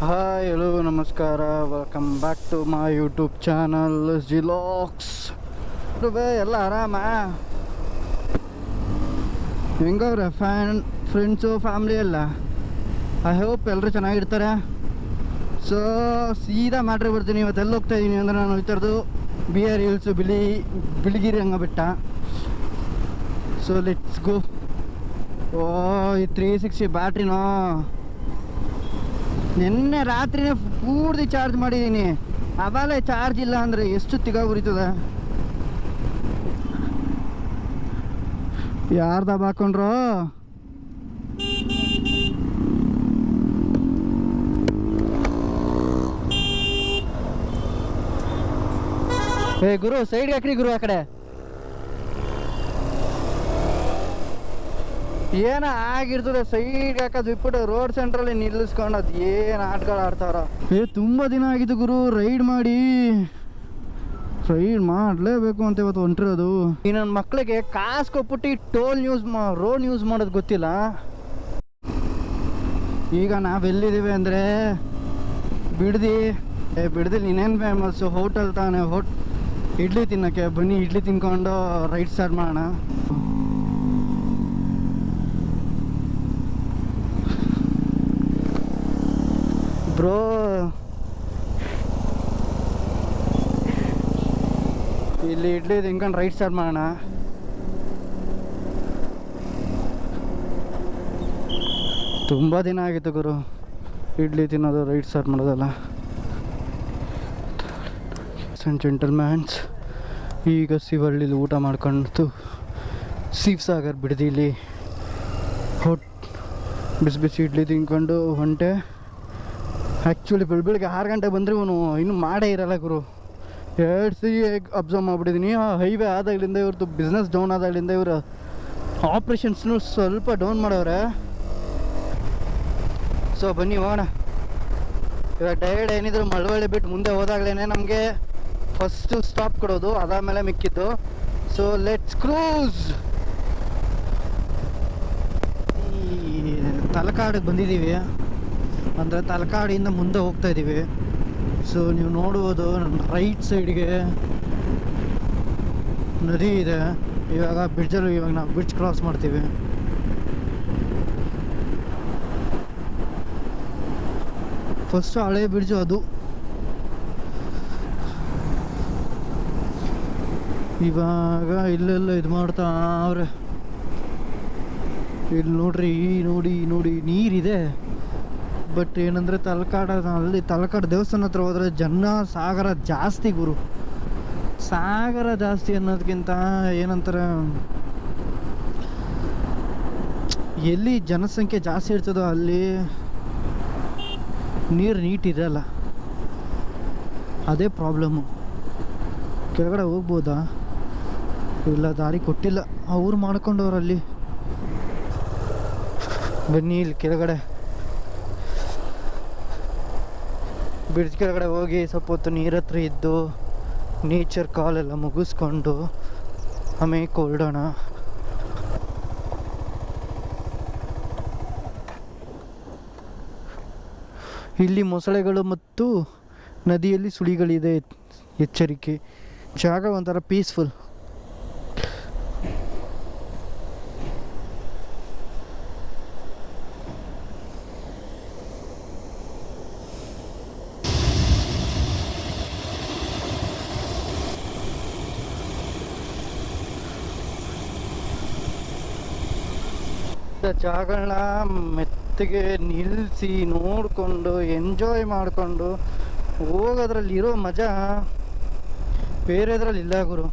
Hi hello ನಮಸ್ಕಾರ. Welcome back to my YouTube channel ಜಿಲಾಕ್ಸ್ ಬೇ ಎಲ್ಲ ಆರಾಮ? ಹೆಂಗವ್ರೆ ಫ್ಯಾನ್ ಫ್ರೆಂಡ್ಸು ಫ್ಯಾಮ್ಲಿ ಎಲ್ಲ? ಐ ಹೋಪ್ ಎಲ್ಲರೂ ಚೆನ್ನಾಗಿರ್ತಾರೆ. ಸೊ ಸೀದಾ ಮ್ಯಾಟ್ರಿಗೆ ಬರ್ತೀನಿ. ಇವತ್ತು ಎಲ್ಲಿ ಹೋಗ್ತಾ ಇದ್ದೀನಿ ಅಂದರೆ ನಾನು ಹೋಗ್ತಾರದು ಬಿ ಆರ್ ಹಿಲ್ಸು ಬಿಳಿ, ಬಿಳಿಗಿರಿ ಹಂಗ ಬೆಟ್ಟ. ಸೊ ಲೆಟ್ಸ್ ಗೋ ಓ, ಈ ತ್ರೀ ಸಿಕ್ಸ್ಟಿ ಬ್ಯಾಟ್ರಿನೋ ನಿನ್ನೆ ರಾತ್ರಿನೇ ಪೂರ್ತಿ ಚಾರ್ಜ್ ಮಾಡಿದ್ದೀನಿ. ಅವಾಗಲೇ ಚಾರ್ಜ್ ಇಲ್ಲ ಅಂದರೆ ಎಷ್ಟು ತಿಗ ಉರಿತದ? ಯಾರ್ದ ಹಾಕೊಂಡ್ರು? ಏ ಗುರು ಸೈಡ್ ಹಾಕ್ರಿ ಗುರು ಆ ಕಡೆ. ಏನ ಆಗಿರ್ತದೆ? ಸೈಡ್ ಹಾಕೋದು ಬಿಟ್ಬಿಟ್ಟು ರೋಡ್ ಸೆಂಟ್ರಲ್ಲಿ ನಿಲ್ಲಿಸ್ಕೊಂಡು ಅದು ಏನು ಆಟಗಳು ಆಡ್ತಾರ ಏ, ತುಂಬ ದಿನ ಆಗಿದ್ದು ಗುರು ರೈಡ್ ಮಾಡಿ. ರೈಡ್ ಮಾಡಲೇಬೇಕು ಅಂತ ಇವತ್ತು ಹೊಂಟಿರೋದು. ಈ ನನ್ನ ಮಕ್ಕಳಿಗೆ ಕಾಸು ಕೊಟ್ಬಿಟ್ಟು ಟೋಲ್ ಯೂಸ್ ಮಾ ರೋಡ್ ಯೂಸ್ ಮಾಡೋದು ಗೊತ್ತಿಲ್ಲ. ಈಗ ನಾವೆಲ್ಲಿದ್ದೀವಿ ಅಂದರೆ, ಬಿಡ್ದಿ. ಏ, ಬಿಡ್ದಿ ಇನ್ನೇನು ಫೇಮಸ್ಸು ಹೋಟೆಲ್ ತಾನೆ ಹೋಟ್ ಇಡ್ಲಿ ತಿನ್ನೋಕ್ಕೆ. ಬನ್ನಿ, ಇಡ್ಲಿ ತಿನ್ಕೊಂಡು ರೈಟ್ ಸ್ಟಾರ್ಟ್ ಮಾಡೋಣ ಬ್ರೋ ಇಡ್ಲಿ ತಿನ್ಕೊಂಡು ರೈಟ್ ಸೈಡ್ ಮಾಡೋಣ? ತುಂಬ ದಿನ ಆಗಿತ್ತು ಗುರು. ಇಡ್ಲಿ ತಿನ್ನೋದು ರೈಟ್ ಸೈಡ್ ಮಾಡೋದಲ್ಲ. ಜೆಂಟಲ್ ಜೆಂಟಲ್ಮ್ಯಾನ್ಸ್ ಈಗ ಶಿವಳ್ಳಿಲಿ ಊಟ ಮಾಡ್ಕೊಂಡು ಶಿವ್ ಸಾಗರ್ ಬಿಡದಿಲಿ ಹೊಟ್ ಬಿಸಿ ಬಿಸಿ ಇಡ್ಲಿ ತಿನ್ಕೊಂಡು ಹೊಂಟೆ ಆ್ಯಕ್ಚುಲಿ ಬೆಳ್, ಬೆಳಿಗ್ಗೆ ಆರು ಗಂಟೆ ಬಂದರೆ ಇವನು ಇನ್ನೂ ಮಾಡೇ ಇರಲ್ಲ ಗುರು. ಎರಡು ಸಿ ಅಬ್ಸರ್ವ್ ಮಾಡಿಬಿಟ್ಟಿದ್ದೀನಿ ಆ ಹೈವೇ ಆದಾಗಲಿಂದ ಇವ್ರದ್ದು ಬಿಸ್ನೆಸ್ ಡೌನ್ ಆದಾಗಲಿಂದ ಇವರು ಆಪ್ರೇಷನ್ಸ್ನು ಸ್ವಲ್ಪ ಡೌನ್ ಮಾಡವ್ರೆ. ಸೊ ಬನ್ನಿ ಹೋಗೋಣ. ಇವಾಗ ಡೈರೆಕ್ಟ್ ಏನಿದ್ರು ಮಳವಳ್ಳಿ ಬಿಟ್ಟು ಮುಂದೆ ಹೋದಾಗಲೇ ನಮಗೆ ಫಸ್ಟು ಸ್ಟಾಪ್ ಕೊಡೋದು, ಅದಾದಮೇಲೆ ಮಿಕ್ಕಿದ್ದು. ಸೊ ಲೆಟ್ಸ್ ಕ್ರೂಸ್ ಈ ತಲಕಾಡಿಗೆ ಬಂದಿದ್ದೀವಿ ಅಂದರೆ ತಲಕಾಡಿಯಿಂದ ಮುಂದೆ ಹೋಗ್ತಾ ಇದ್ದೀವಿ ಸೊ ನೀವು ನೋಡುವುದು ರೈಟ್ ಸೈಡ್ಗೆ ನದಿ ಇದೆ. ಇವಾಗ ಬ್ರಿಡ್ಜಲ್ಲಿ ಇವಾಗ ನಾವು ಬ್ರಿಡ್ಜ್ ಕ್ರಾಸ್ ಮಾಡ್ತೀವಿ. ಫಸ್ಟ್ ಹಳೆ ಬ್ರಿಡ್ಜು ಅದು. ಇವಾಗ ಇಲ್ಲೆಲ್ಲ ಇದು ಮಾಡ್ತಾ ಅವ್ರೆ ಇಲ್ಲಿ ನೋಡ್ರಿ ನೋಡಿ ನೋಡಿ, ನೀರಿದೆ. ಬಟ್ ಏನಂದರೆ ತಲಕಾಡ ಅಲ್ಲಿ ತಲಕಾಡು ದೇವಸ್ಥಾನ ಹತ್ರ ಹೋದರೆ ಜನ ಸಾಗರ ಜಾಸ್ತಿ ಗುರು. ಸಾಗರ ಜಾಸ್ತಿ ಅನ್ನೋದಕ್ಕಿಂತ ಏನಂತಾರೆ, ಎಲ್ಲಿ ಜನಸಂಖ್ಯೆ ಜಾಸ್ತಿ ಇರ್ತದೋ ಅಲ್ಲಿ ನೀರು ನೀಟ್ ಇರಲ್ಲ. ಅದೇ ಪ್ರಾಬ್ಲಮ್ಮು ಕೆಳಗಡೆ ಹೋಗ್ಬೋದಾ? ಇಲ್ಲ, ದಾರಿ ಕೊಟ್ಟಿಲ್ಲ. ಅವ್ರು ಮಾಡ್ಕೊಂಡವ್ರಲ್ಲಿ. ಬನ್ನಿ ಇಲ್ಲಿ ಕೆಳಗಡೆ. ಬ್ರಿಡ್ಜ್ ಕೆಳಗಡೆ ಹೋಗಿ ಸ್ವಲ್ಪ ಹೊತ್ತು ನೀರ ಹತ್ರ ಇದ್ದು ನೇಚರ್ ಕಾಲೆಲ್ಲ ಮುಗಿಸ್ಕೊಂಡು ಆಮೇಲೆ ಹೊರಡೋಣ ಇಲ್ಲಿ ಮೊಸಳೆಗಳು ಮತ್ತು ನದಿಯಲ್ಲಿ ಸುಳಿಗಳಿದೆ ಎಚ್ಚರಿಕೆ. ಜಾಗ ಒಂಥರ ಪೀಸ್ಫುಲ್ ಜಾಗಗಳನ್ನ ಮೆತ್ತಗೆ ನಿಲ್ಲಿಸಿ ನೋಡಿಕೊಂಡು ಎಂಜಾಯ್ ಮಾಡಿಕೊಂಡು ಹೋಗೋದ್ರಲ್ಲಿ ಇರೋ ಮಜಾ ಬೇರೆದ್ರಲ್ಲಿ ಇಲ್ಲ ಗುರು.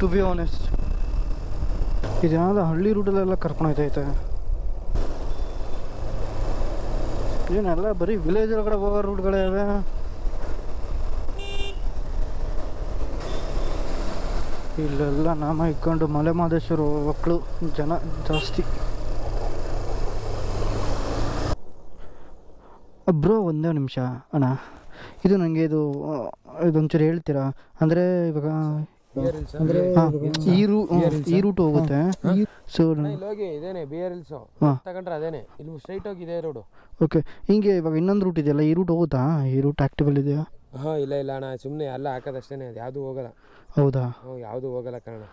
ಟು ಬಿ ಆನೆಸ್ಟ್ ಇದ್ಯಾವುದೋ ಹಳ್ಳಿ ರೂಟಲ್ಲೆಲ್ಲ ಕರ್ಕೊಂಡೋಯ್ತೈತೆ ಏನೆಲ್ಲ ಬರೀ ವಿಲೇಜ್ ಒಳಗಡೆ ಹೋಗೋ ರೂಟ್ಗಳೇ ಅವೆ ಇಲ್ಲೆಲ್ಲ ನಾಮ ಇಟ್ಕೊಂಡು ಮಲೆ ಮಹದೇಶ್ವರ ಮಕ್ಕಳು ಜನ ಜಾಸ್ತಿ. ಬ್ರೋ ಒಂದೇ ನಿಮಿಷ. ಅಣ್ಣ ಇದು ನನಗೆ ಇದು ಇದೊಂಚೂರು ಹೇಳ್ತೀರಾ? ಅಂದರೆ ಇವಾಗ ಈ ರೂ ಈ ರೂಟ್ ಹೋಗುತ್ತೆ. ಸೊ ಹೋಗಿ ಇದೇನೆ ಬಿಯರ್ ಹಿಲ್ಸ್ ಹಾ. ತಗೊಂಡ್ರೆ ಅದೇನೆ. ಇಲ್ಲಿ ಸ್ಟ್ರೈಟ್ ಹೋಗಿ ಇದೆ ರೋಡು ಓಕೆ ಹಿಂಗೆ ಇವಾಗ ಇನ್ನೊಂದು ರೂಟ್ ಇದೆಯಲ್ಲ ಈ ರೂಟ್ ಹೋಗುತ್ತಾ? ಈ ರೂಟ್ ಆಕ್ಟಿವಲ್ ಇದೆಯಾ? ಹಾ ಇಲ್ಲ ಇಲ್ಲ ಅಣ್ಣ ಸುಮ್ಮನೆ ಎಲ್ಲ ಹಾಕೋದಷ್ಟೇ ಅದು ಯಾವುದು ಹೋಗಲ್ಲ. ಹೌದಾ? ಹ್ಞೂ ಯಾವುದು ಹೋಗಲ್ಲ ಕಾರಣ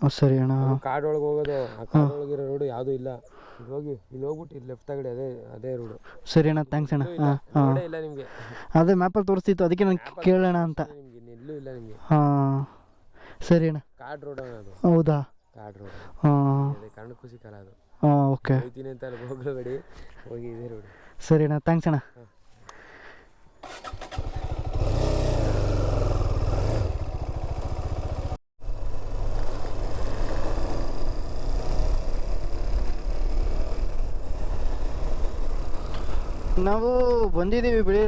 ಆ, ಸರಿ ಅಣ್ಣ. ಕಾಡೊಳಗೆ ಹೋಗೋದು ಆ ಕಾಡೊಳಗಿರೋ ರೋಡು ಯಾವುದೂ ಇಲ್ಲ. ಇಲ್ಲಿ ಹೋಗಿ ಇಲ್ಲಿ ಹೋಗ್ಬಿಟ್ಟು ಇಲ್ಲಿ ಲೆಫ್ಟ್ ತಗಡೆ ಅದೇ ಅದೇ ರೋಡು ಸರಿ ಅಣ್ಣ ಥ್ಯಾಂಕ್ಸ್ ಅಣ್ಣ. ಹಾಂ ಹಾಂ. ಇಲ್ಲ ನಿಮಗೆ. ಅದೇ ಮ್ಯಾಪಲ್ಲಿ ತೋರಿಸ್ತಿತ್ತು ಅದಕ್ಕೆ ನಾನು ಕೇಳೋಣ ಅಂತ. ನಿಮಗೆ ಇನ್ನೆಲ್ಲೂ ಇಲ್ಲ ನಿಮಗೆ. ಹಾಂ. ಸರಿ ಅಣ್ಣ. ಕಾಡ್ ರೋಡ್ ಅದು. ಹೌದಾ? ಕಾಡ್ ರೋಡ್ ಹಾಂ. ಅದೇ ಕಣ್ಣು ಖುಷಿ ಕಾಲ ಅದು. ಹಾಂ ಓಕೆ. ಹೋಗ್ತೀನಿ ಅಂತ ಅಲ್ಲಿ ಹೋಗಿ ಇದೇ ರೋಡ್ ಸರಿ ಅಣ್ಣ ಥ್ಯಾಂಕ್ಸ್ ಅಣ್ಣ. ನಾವು ಬಂದಿದ್ದೀವಿ ಬಿಳಿ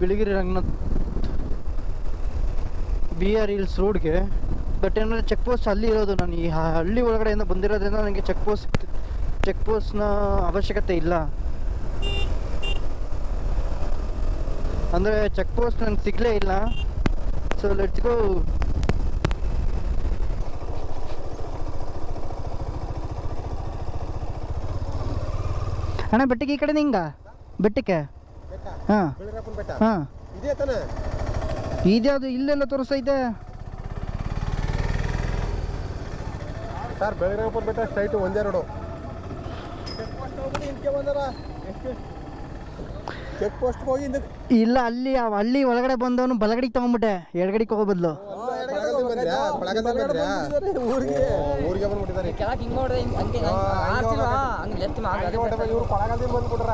Biligiri Ranganath B R hills ರೋಡ್ಗೆ. ಬಟ್ ಏನಂದರೆ ಚೆಕ್ ಪೋಸ್ಟ್ ಅಲ್ಲಿ ಇರೋದು ನಾನು. ಈ ಹಳ್ಳಿ ಒಳಗಡೆಯಿಂದ ಬಂದಿರೋದ್ರಿಂದ ನನಗೆ ಚೆಕ್ ಪೋಸ್ಟ್ ಚೆಕ್ ಪೋಸ್ಟ್ನ ಅವಶ್ಯಕತೆ ಇಲ್ಲ. ಅಂದರೆ ಚೆಕ್ ಪೋಸ್ಟ್ ನನಗೆ ಸಿಗಲೇ ಇಲ್ಲ. ಸೊ ಲೆಟ್ಸ್ ಗೋ ಅಣ್ಣ, ಬೆಟ್ಟಿಗೆ ಈ ಕಡೆ ಹಿಂಗ? ಬೆಟ್ಟಕ್ಕೆ? ಹಾಂ. ಹಾಂ. ಇದೆ ಅದು ಇದ್ಯಾವುದು ಇಲ್ಲೆಲ್ಲ ತೋರಿಸೈತೆ ಸರ್ ಬೆಳಗಾಪುರ ಬೆಟ್ಟ ಸ್ಟ್ರೈಟ್ ಒಂದೇ ರೋಡು ಚೆಕ್ ಪೋಸ್ಟ್ ಹೋಗಿ ಇಲ್ಲ ಅಲ್ಲಿ ಆ ಹಳ್ಳಿ ಒಳಗಡೆ ಬಂದವನು ಬಲಗಡೆಗೆ ತಗೊಂಡ್ಬಿಟ್ಟೆ. ಎಡಗಡೆಗೆ ಹೋಗೋ ಬದಲು. ಊರಿಗೆ. ಊರಿಗೆ ಬಂದ್ಬಿಟ್ಟಿದ್ದಾರೆ ಕೆಳಗೆ ಹಿಂಗ್ ನೋಡ್ದೆ ಹಿಂಗ್ ಹಂಗೆ ಆಗ್ತಿಲ್ವಾ ಹಂಗೆ ಲೆಫ್ಟ್ ಇವ್ರು ಕೊಳಗಲ್ದಿಂದ ಬಂದ್ಬಿಟ್ರ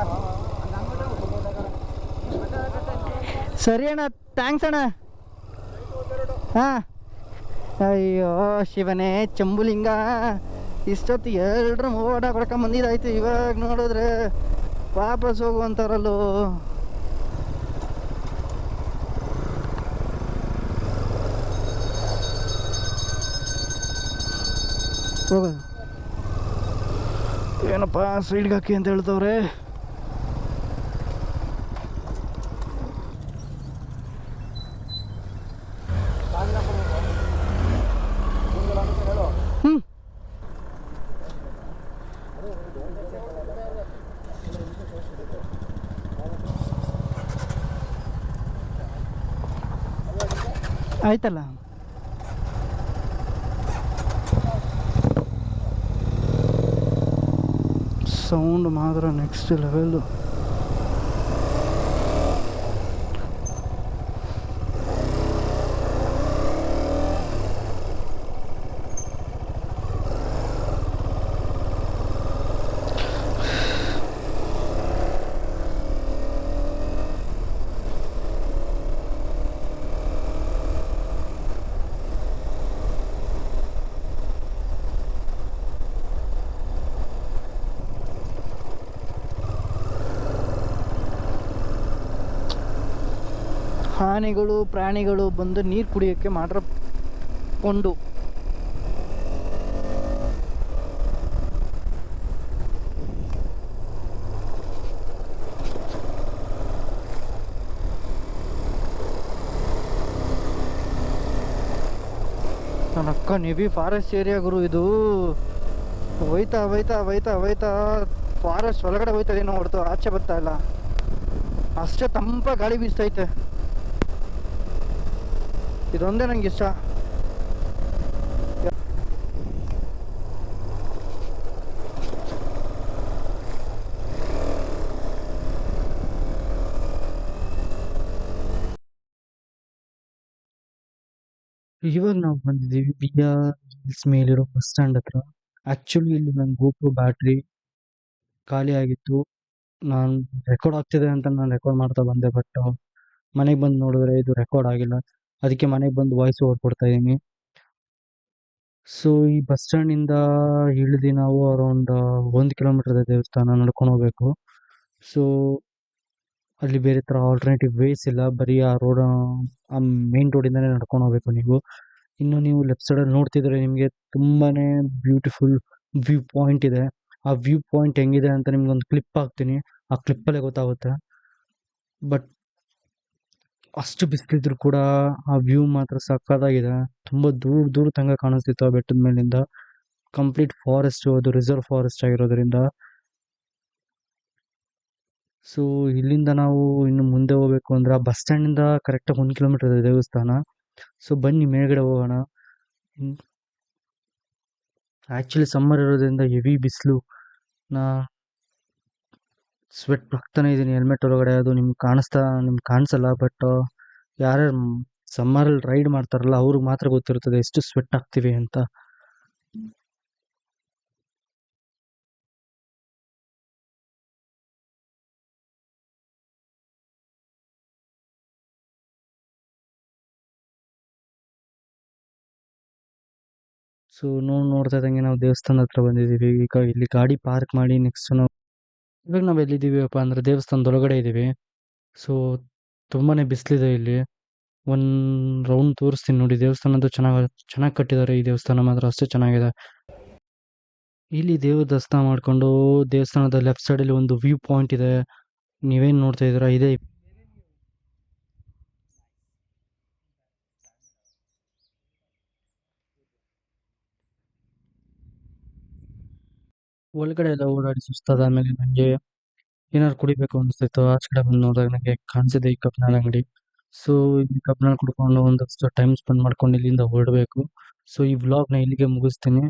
ಸರಿ ಅಣ್ಣ ಥ್ಯಾಂಕ್ಸ್ ಅಣ್ಣ. ಹಾಂ. ಅಯ್ಯೋ, ಶಿವನೇ, ಚಂಬುಲಿಂಗ, ಇಷ್ಟೊತ್ತು ಎಲ್ರು ಓಡ ಬಂದಿದ್ದಾಯ್ತು ಇವಾಗ ನೋಡಿದ್ರೆ ವಾಪಸ್ ಹೋಗುವಂತಾರಲ್ಲೋ ಹೋಗೋದು ಏನಪ್ಪ ಸೈಡ್ಗೆ ಹಾಕಿ ಅಂತ ಹೇಳ್ತವ್ರೆ ಹ್ಞೂ ಆಯ್ತಲ್ಲ. ಸೌಂಡ್ ಮಾತ್ರ ನೆಕ್ಸ್ಟ್ ಲೆವೆಲ್ಲು ಆನೆಗಳು ಪ್ರಾಣಿಗಳು ಬಂದು ನೀರು ಕುಡಿಯೋಕ್ಕೆ ಕೊಂಡು. ಅಕ್ಕ ನೆವಿ ಫಾರೆಸ್ಟ್ ಏರಿಯಾ ಗುರು ಇದು. ಹೋಯ್ತಾ ಹೋಯ್ತಾ ಹೋಯ್ತಾ ಹೋಯ್ತಾ. ಫಾರೆಸ್ಟ್ ಒಳಗಡೆ ಹೋಯ್ತಾ ಏನೋ ಹೊರತು, ಆಚೆ ಬರ್ತಾ ಇಲ್ಲ. ಅಷ್ಟೇ ತಂಪ ಗಾಳಿ ಬೀಸ್ತೈತೆ ಇದೊಂದೇ ನಂಗೆ ಇಷ್ಟ. ಇವಾಗ ನಾವು ಬಂದಿದ್ದೀವಿ ಬಿ ಆರ್ ಹಿಲ್ಸ್ ಮೇಲಿರೋ ಬಸ್ ಸ್ಟ್ಯಾಂಡ್ ಹತ್ರ. ಆ್ಯಕ್ಚುಲಿ ಇಲ್ಲಿ ನನ್ನ ಗೋಪು ಬ್ಯಾಟ್ರಿ ಖಾಲಿ ಆಗಿತ್ತು. ನಾನು ರೆಕಾರ್ಡ್ ಆಗ್ತಿದೆ ಅಂತ ನಾನು ರೆಕಾರ್ಡ್ ಮಾಡ್ತಾ ಬಂದೆ ಬಟ್ ಮನೆಗೆ ಬಂದು ನೋಡಿದ್ರೆ ಇದು ರೆಕಾರ್ಡ್ ಆಗಿಲ್ಲ. ಅದಕ್ಕೆ ಮನೆಗೆ ಬಂದು ವಾಯ್ಸ್ ಓವರ್ ಕೊಡ್ತಾ ಇದ್ದೀನಿ. ಸೊ ಈ ಬಸ್ ಸ್ಟ್ಯಾಂಡಿಂದ ಇಳಿದು ನಾವು ಅರೌಂಡ್ ಒಂದು ಕಿಲೋಮೀಟರ್ ದೇವಸ್ಥಾನ ನಡ್ಕೊಂಡು ಹೋಗ್ಬೇಕು. ಸೊ ಅಲ್ಲಿ ಬೇರೆ ಥರ ಆಲ್ಟರ್ನೇಟಿವ್ ವೇಸ್ ಇಲ್ಲ. ಬರೀ ಆ ರೋಡ್ ಆ ಮೇನ್ ರೋಡಿಂದನೇ ನಡ್ಕೊಂಡು ಹೋಗ್ಬೇಕು ನೀವು. ಇನ್ನು ನೀವು ಲೆಫ್ಟ್ ಸೈಡಲ್ಲಿ ನೋಡ್ತಿದ್ರೆ ನಿಮಗೆ ತುಂಬಾ ಬ್ಯೂಟಿಫುಲ್ ವ್ಯೂ ಪಾಯಿಂಟ್ ಇದೆ. ಆ ವ್ಯೂ ಪಾಯಿಂಟ್ ಹೆಂಗಿದೆ ಅಂತ ನಿಮ್ಗೆ ಒಂದು ಕ್ಲಿಪ್ ಹಾಕ್ತೀನಿ. ಆ ಕ್ಲಿಪ್ಪಲ್ಲೇ ಗೊತ್ತಾಗುತ್ತೆ. ಬಟ್ ಅಷ್ಟು ಬಿಸಿಲಿದ್ರು ಕೂಡ ಆ ವ್ಯೂ ಮಾತ್ರ ಸಕ್ಕತ್ತಾಗಿದೆ ತುಂಬ ದೂರ ದೂರ ತನಕ ಕಾಣಿಸ್ತಿತ್ತು ಆ ಬೆಟ್ಟದ ಮೇಲಿಂದ. ಕಂಪ್ಲೀಟ್ ಫಾರೆಸ್ಟ್ ಅದು ರಿಸರ್ವ್ ಫಾರೆಸ್ಟ್ ಆಗಿರೋದ್ರಿಂದ. ಸೊ ಇಲ್ಲಿಂದ ನಾವು ಇನ್ನು ಮುಂದೆ ಹೋಗ್ಬೇಕು ಅಂದ್ರೆ ಆ ಬಸ್ ಸ್ಟ್ಯಾಂಡಿಂದ ಕರೆಕ್ಟಾಗಿ ಒಂದು ಕಿಲೋಮೀಟರ್ ಇದೆ ದೇವಸ್ಥಾನ. ಸೊ ಬನ್ನಿ ಮೇಲ್ಗಡೆ ಹೋಗೋಣ. ಆ್ಯಕ್ಚುಲಿ ಸಮ್ಮರ್ ಇರೋದ್ರಿಂದ ಹೆವಿ ಬಿಸಿಲು. ನಾ ಸ್ವೆಟ್ ಬರ್ತಾನೆ ಇದ್ದೀನಿ ಹೆಲ್ಮೆಟ್ ಒಳಗಡೆ. ಅದು ನಿಮ್ಗೆ ಕಾಣಿಸ್ತಾ, ನಿಮ್ಗೆ ಕಾಣಿಸಲ್ಲ ಬಟ್ ಯಾರ್ಯಾರು ಸಮ್ಮರಲ್ಲಿ ರೈಡ್ ಮಾಡ್ತಾರಲ್ಲ, ಅವ್ರಿಗೆ ಮಾತ್ರ ಗೊತ್ತಿರ್ತದೆ ಎಷ್ಟು ಸ್ವೆಟ್ ಆಗ್ತೀವಿ ಅಂತ. ಸೊ ನೋಡಿ, ನೋಡ್ತಾ ಇದ್ದಂಗೆ ನಾವು ದೇವಸ್ಥಾನ ಹತ್ರ ಬಂದಿದ್ದೀವಿ. ಈಗ ಇಲ್ಲಿ ಗಾಡಿ ಪಾರ್ಕ್ ಮಾಡಿ ನೆಕ್ಸ್ಟ್ ನಾವು ಇವಾಗ ನಾವು ಎಲ್ಲಿದ್ದೀವಪ್ಪ ಅಂದರೆ ದೇವಸ್ಥಾನದ ಒಳಗಡೆ ಇದ್ದೀವಿ ಸೊ ತುಂಬಾ ಬಿಸಿಲಿದೆ ಇಲ್ಲಿ. ಒಂದು ರೌಂಡ್ ತೋರಿಸ್ತೀನಿ ನೋಡಿ. ದೇವಸ್ಥಾನದ್ದು ಚೆನ್ನಾಗಿ ಚೆನ್ನಾಗಿ ಕಟ್ಟಿದ್ದಾರೆ ಈ ದೇವಸ್ಥಾನ ಮಾತ್ರ ಅಷ್ಟೇ ಚೆನ್ನಾಗಿದೆ. ಇಲ್ಲಿ ದೇವ್ರ ದರ್ಶನ ಮಾಡಿಕೊಂಡು ದೇವಸ್ಥಾನದ ಲೆಫ್ಟ್ ಸೈಡಲ್ಲಿ ಒಂದು ವ್ಯೂ ಪಾಯಿಂಟ್ ಇದೆ. ನೀವೇನು ನೋಡ್ತಾ ಇದ್ದೀರಾ? ಇದೆ ಒಳಗಡೆ ಎಲ್ಲ ಓಡಾಡಿ ಸುಸ್ತಾದ ಆಮೇಲೆ ನನಗೆ ಏನಾದ್ರು ಕುಡಿಬೇಕು ಅನಿಸ್ತಿತ್ತು. ಆಚೆ ಕಡೆ ಬಂದು ನೋಡಿದಾಗ ನನಗೆ ಕಾಣಿಸಿದೆ ಈ ಕಬ್ನಾಳ್ ಅಂಗಡಿ. ಸೊ ಈ ಕಬ್ಬಿಣ ಕುಡ್ಕೊಂಡು ಒಂದಷ್ಟು ಟೈಮ್ ಸ್ಪೆಂಡ್ ಮಾಡ್ಕೊಂಡು ಇಲ್ಲಿಂದ ಹೊರಡಬೇಕು. ಸೊ ಈ ವ್ಲಾಗ್ನ ಇಲ್ಲಿಗೆ ಮುಗಿಸ್ತೀನಿ.